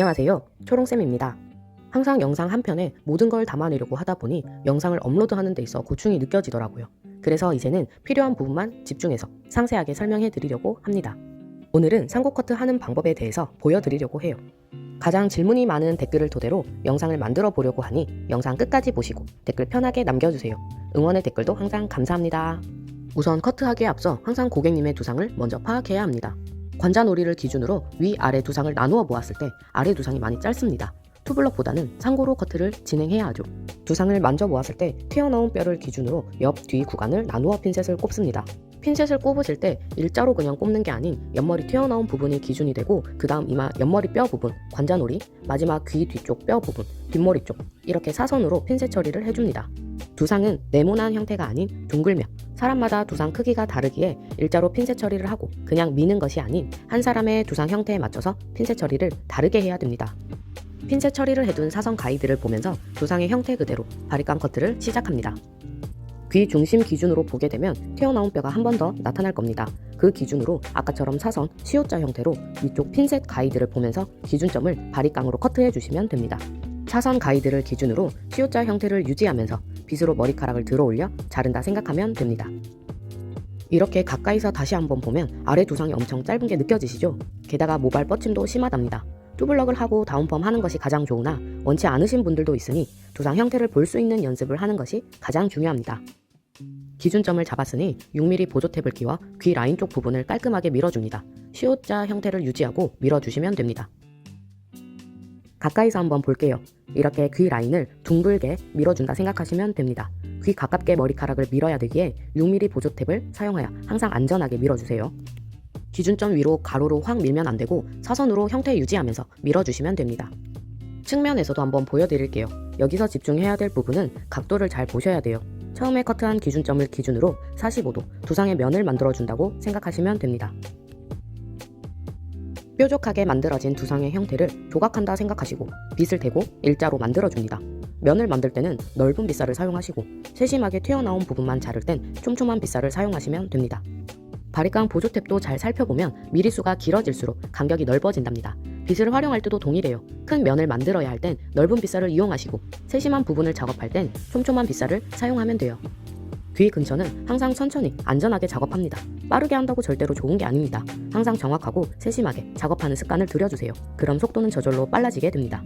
안녕하세요. 초롱쌤입니다. 항상 영상 한 편에 모든 걸 담아내려고 하다 보니 영상을 업로드하는 데 있어 고충이 느껴지더라고요. 그래서 이제는 필요한 부분만 집중해서 상세하게 설명해 드리려고 합니다. 오늘은 상고 커트 하는 방법에 대해서 보여드리려고 해요. 가장 질문이 많은 댓글을 토대로 영상을 만들어 보려고 하니 영상 끝까지 보시고 댓글 편하게 남겨주세요. 응원의 댓글도 항상 감사합니다. 우선 커트하기에 앞서 항상 고객님의 두상을 먼저 파악해야 합니다. 관자놀이를 기준으로 위, 아래 두상을 나누어 보았을 때 아래 두상이 많이 짧습니다. 투블럭보다는 상고로 커트를 진행해야 하죠. 두상을 만져보았을 때 튀어나온 뼈를 기준으로 옆, 뒤 구간을 나누어 핀셋을 꼽습니다. 핀셋을 꼽으실 때 일자로 그냥 꼽는 게 아닌 옆머리 튀어나온 부분이 기준이 되고 그 다음 이마 옆머리 뼈 부분, 관자놀이, 마지막 귀 뒤쪽 뼈 부분, 뒷머리 쪽 이렇게 사선으로 핀셋 처리를 해줍니다. 두상은 네모난 형태가 아닌 둥글며 사람마다 두상 크기가 다르기에 일자로 핀셋 처리를 하고 그냥 미는 것이 아닌 한 사람의 두상 형태에 맞춰서 핀셋 처리를 다르게 해야 됩니다. 핀셋 처리를 해둔 사선 가이드를 보면서 두상의 형태 그대로 바리깡 커트를 시작합니다. 귀 중심 기준으로 보게 되면 튀어나온 뼈가 한 번 더 나타날 겁니다. 그 기준으로 아까처럼 사선 시옷자 형태로 위쪽 핀셋 가이드를 보면서 기준점을 바리깡으로 커트해 주시면 됩니다. 사선 가이드를 기준으로 시옷자 형태를 유지하면서 빗으로 머리카락을 들어 올려 자른다 생각하면 됩니다. 이렇게 가까이서 다시 한번 보면 아래 두상이 엄청 짧은 게 느껴지시죠? 게다가 모발 뻗침도 심하답니다. 투블럭을 하고 다운펌 하는 것이 가장 좋으나 원치 않으신 분들도 있으니 두상 형태를 볼 수 있는 연습을 하는 것이 가장 중요합니다. 기준점을 잡았으니 6mm 보조탭을 끼워 귀 라인 쪽 부분을 깔끔하게 밀어줍니다. 시옷자 형태를 유지하고 밀어주시면 됩니다. 가까이서 한번 볼게요. 이렇게 귀 라인을 둥글게 밀어준다 생각하시면 됩니다. 귀 가깝게 머리카락을 밀어야 되기에 6mm 보조 탭을 사용하여 항상 안전하게 밀어주세요. 기준점 위로 가로로 확 밀면 안 되고 사선으로 형태 유지하면서 밀어주시면 됩니다. 측면에서도 한번 보여드릴게요. 여기서 집중해야 될 부분은 각도를 잘 보셔야 돼요. 처음에 커트한 기준점을 기준으로 45도 두상의 면을 만들어준다고 생각하시면 됩니다. 뾰족하게 만들어진 두상의 형태를 조각한다 생각하시고 빗을 대고 일자로 만들어줍니다. 면을 만들 때는 넓은 빗살을 사용하시고 세심하게 튀어나온 부분만 자를 땐 촘촘한 빗살을 사용하시면 됩니다. 바리깡 보조탭도 잘 살펴보면 미리수가 길어질수록 간격이 넓어진답니다. 빗을 활용할 때도 동일해요. 큰 면을 만들어야 할 땐 넓은 빗살을 이용하시고 세심한 부분을 작업할 땐 촘촘한 빗살을 사용하면 돼요. 귀 근처는 항상 천천히 안전하게 작업합니다. 빠르게 한다고 절대로 좋은 게 아닙니다. 항상 정확하고 세심하게 작업하는 습관을 들여주세요. 그럼 속도는 저절로 빨라지게 됩니다.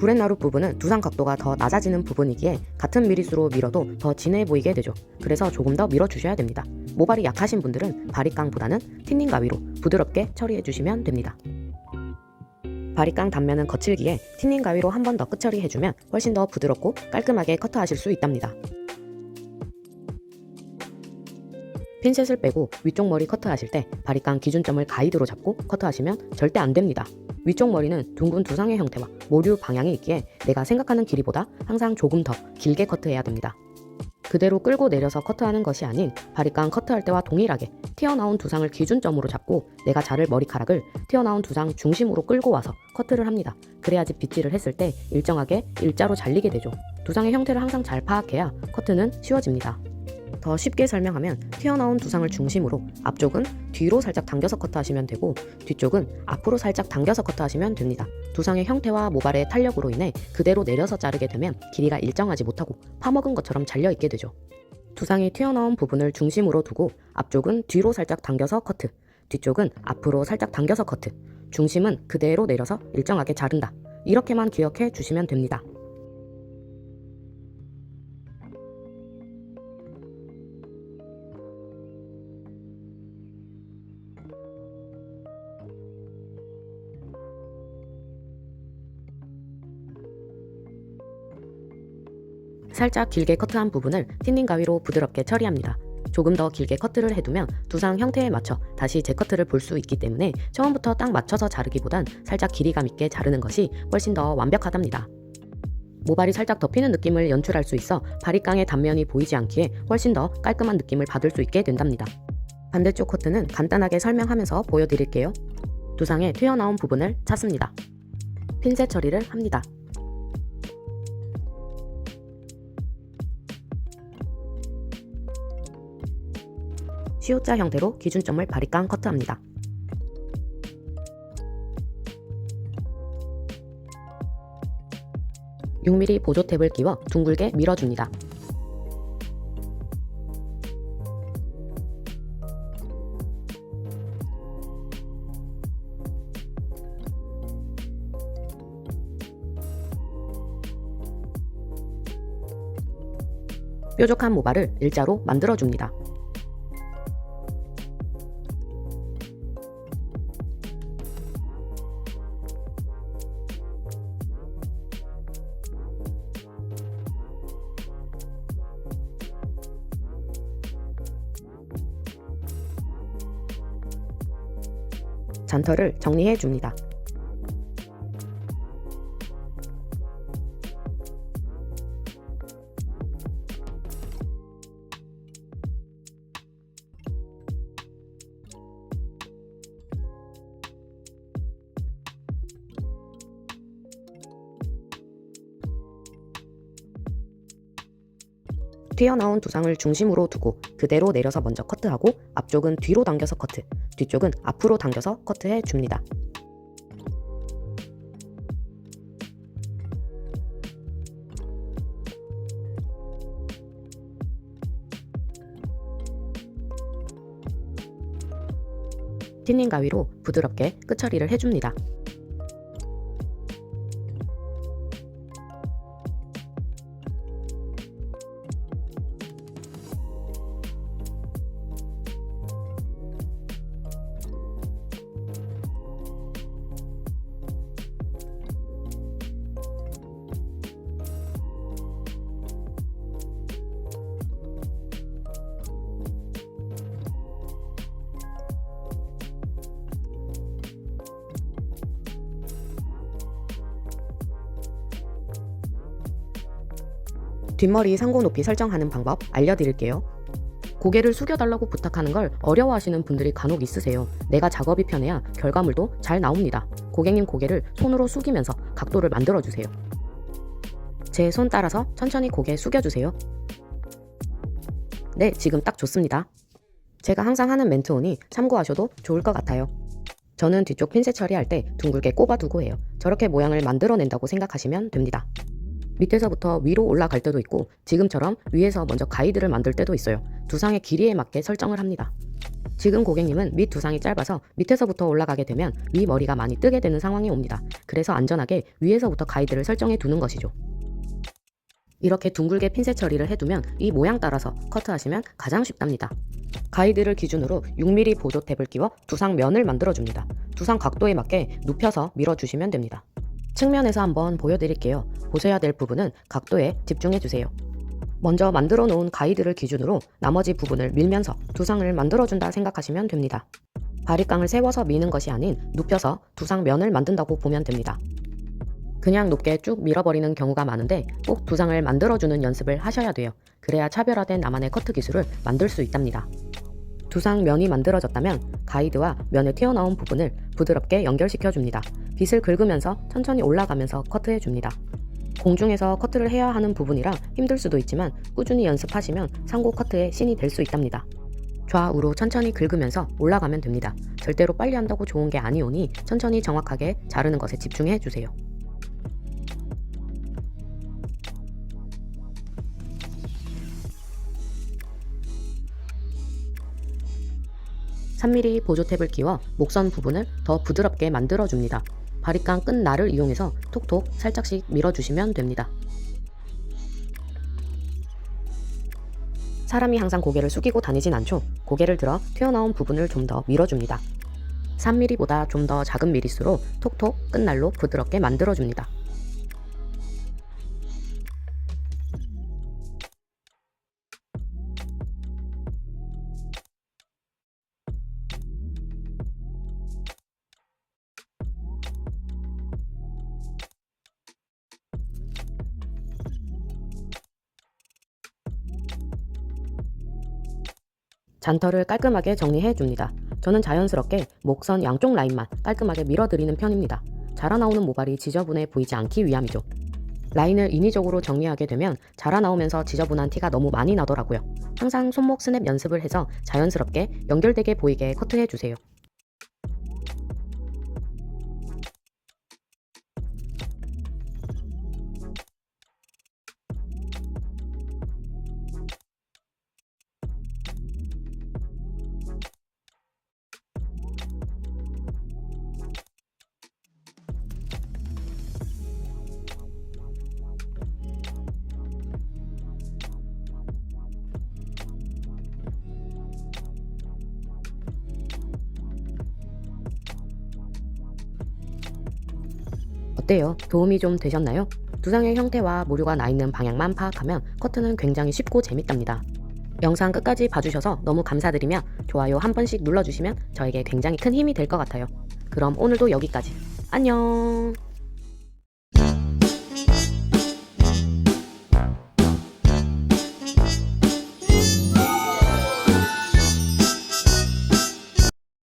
구렛나루 부분은 두상 각도가 더 낮아지는 부분이기에 같은 미리수로 밀어도 더 진해 보이게 되죠. 그래서 조금 더 밀어주셔야 됩니다. 모발이 약하신 분들은 바리깡보다는 틴닝 가위로 부드럽게 처리해 주시면 됩니다. 바리깡 단면은 거칠기에 틴닝 가위로 한 번 더 끝 처리해주면 훨씬 더 부드럽고 깔끔하게 커트하실 수 있답니다. 핀셋을 빼고 위쪽 머리 커트하실 때 바리깡 기준점을 가이드로 잡고 커트하시면 절대 안 됩니다. 위쪽 머리는 둥근 두상의 형태와 모류 방향이 있기에 내가 생각하는 길이보다 항상 조금 더 길게 커트해야 됩니다. 그대로 끌고 내려서 커트하는 것이 아닌 바리깡 커트할 때와 동일하게 튀어나온 두상을 기준점으로 잡고 내가 자를 머리카락을 튀어나온 두상 중심으로 끌고 와서 커트를 합니다. 그래야지 빗질을 했을 때 일정하게 일자로 잘리게 되죠. 두상의 형태를 항상 잘 파악해야 커트는 쉬워집니다. 더 쉽게 설명하면 튀어나온 두상을 중심으로 앞쪽은 뒤로 살짝 당겨서 커트하시면 되고 뒤쪽은 앞으로 살짝 당겨서 커트하시면 됩니다. 두상의 형태와 모발의 탄력으로 인해 그대로 내려서 자르게 되면 길이가 일정하지 못하고 파먹은 것처럼 잘려 있게 되죠. 두상이 튀어나온 부분을 중심으로 두고 앞쪽은 뒤로 살짝 당겨서 커트, 뒤쪽은 앞으로 살짝 당겨서 커트, 중심은 그대로 내려서 일정하게 자른다. 이렇게만 기억해 주시면 됩니다. 살짝 길게 커트한 부분을 틴닝 가위로 부드럽게 처리합니다. 조금 더 길게 커트를 해두면 두상 형태에 맞춰 다시 재커트를 볼 수 있기 때문에 처음부터 딱 맞춰서 자르기보단 살짝 길이감 있게 자르는 것이 훨씬 더 완벽하답니다. 모발이 살짝 덮이는 느낌을 연출할 수 있어 바리깡의 단면이 보이지 않기에 훨씬 더 깔끔한 느낌을 받을 수 있게 된답니다. 반대쪽 커트는 간단하게 설명하면서 보여드릴게요. 두상에 튀어나온 부분을 찾습니다. 핀셋 처리를 합니다. C자 형태로 기준점을 바리깡 커트합니다. (6 m m) 보조 탭을 끼워 둥글게 밀어줍니다. 뾰족한 모발을 일자로 만들어줍니다. 잔털을 정리해 줍니다. 튀어나온 두상을 중심으로 두고 그대로 내려서 먼저 커트하고 앞쪽은 뒤로 당겨서 커트, 뒤쪽은 앞으로 당겨서 커트해 줍니다. 틴닝 가위로 부드럽게 끝처리를 해줍니다. 뒷머리 상고 높이 설정하는 방법 알려드릴게요. 고개를 숙여달라고 부탁하는 걸 어려워하시는 분들이 간혹 있으세요. 내가 작업이 편해야 결과물도 잘 나옵니다. 고객님 고개를 손으로 숙이면서 각도를 만들어주세요. 제 손 따라서 천천히 고개 숙여주세요. 네, 지금 딱 좋습니다. 제가 항상 하는 멘트오니 참고하셔도 좋을 것 같아요. 저는 뒤쪽 핀셋 처리할 때 둥글게 꼽아두고 해요. 저렇게 모양을 만들어낸다고 생각하시면 됩니다. 밑에서부터 위로 올라갈 때도 있고 지금처럼 위에서 먼저 가이드를 만들 때도 있어요. 두상의 길이에 맞게 설정을 합니다. 지금 고객님은 밑 두상이 짧아서 밑에서부터 올라가게 되면 위 머리가 많이 뜨게 되는 상황이 옵니다. 그래서 안전하게 위에서부터 가이드를 설정해 두는 것이죠. 이렇게 둥글게 핀셋 처리를 해두면 이 모양 따라서 커트하시면 가장 쉽답니다. 가이드를 기준으로 6mm 보조 탭을 끼워 두상 면을 만들어줍니다. 두상 각도에 맞게 눕혀서 밀어주시면 됩니다. 측면에서 한번 보여드릴게요. 보셔야 될 부분은 각도에 집중해주세요. 먼저 만들어 놓은 가이드를 기준으로 나머지 부분을 밀면서 두상을 만들어준다 생각하시면 됩니다. 바리깡을 세워서 미는 것이 아닌 눕혀서 두상 면을 만든다고 보면 됩니다. 그냥 높게 쭉 밀어버리는 경우가 많은데 꼭 두상을 만들어주는 연습을 하셔야 돼요. 그래야 차별화된 나만의 커트 기술을 만들 수 있답니다. 두상 면이 만들어졌다면 가이드와 면에 튀어나온 부분을 부드럽게 연결시켜 줍니다. 빗을 긁으면서 천천히 올라가면서 커트해 줍니다. 공중에서 커트를 해야 하는 부분이라 힘들 수도 있지만 꾸준히 연습하시면 상고 커트의 신이 될 수 있답니다. 좌우로 천천히 긁으면서 올라가면 됩니다. 절대로 빨리 한다고 좋은 게 아니오니 천천히 정확하게 자르는 것에 집중해 주세요. 3mm 보조 탭을 끼워 목선 부분을 더 부드럽게 만들어줍니다. 바리깡 끝 날을 이용해서 톡톡 살짝씩 밀어주시면 됩니다. 사람이 항상 고개를 숙이고 다니진 않죠. 고개를 들어 튀어나온 부분을 좀 더 밀어줍니다. 3mm보다 좀 더 작은 미리수로 톡톡 끝날로 부드럽게 만들어줍니다. 잔털을 깔끔하게 정리해 줍니다. 저는 자연스럽게 목선 양쪽 라인만 깔끔하게 밀어드리는 편입니다. 자라 나오는 모발이 지저분해 보이지 않기 위함이죠. 라인을 인위적으로 정리하게 되면 자라 나오면서 지저분한 티가 너무 많이 나더라고요. 항상 손목 스냅 연습을 해서 자연스럽게 연결되게 보이게 커트해 주세요. 어때요? 도움이 좀 되셨나요? 두상의 형태와 모류가 나 있는 방향만 파악하면 커트는 굉장히 쉽고 재밌답니다. 영상 끝까지 봐주셔서 너무 감사드리며 좋아요 한 번씩 눌러주시면 저에게 굉장히 큰 힘이 될 것 같아요. 그럼 오늘도 여기까지. 안녕!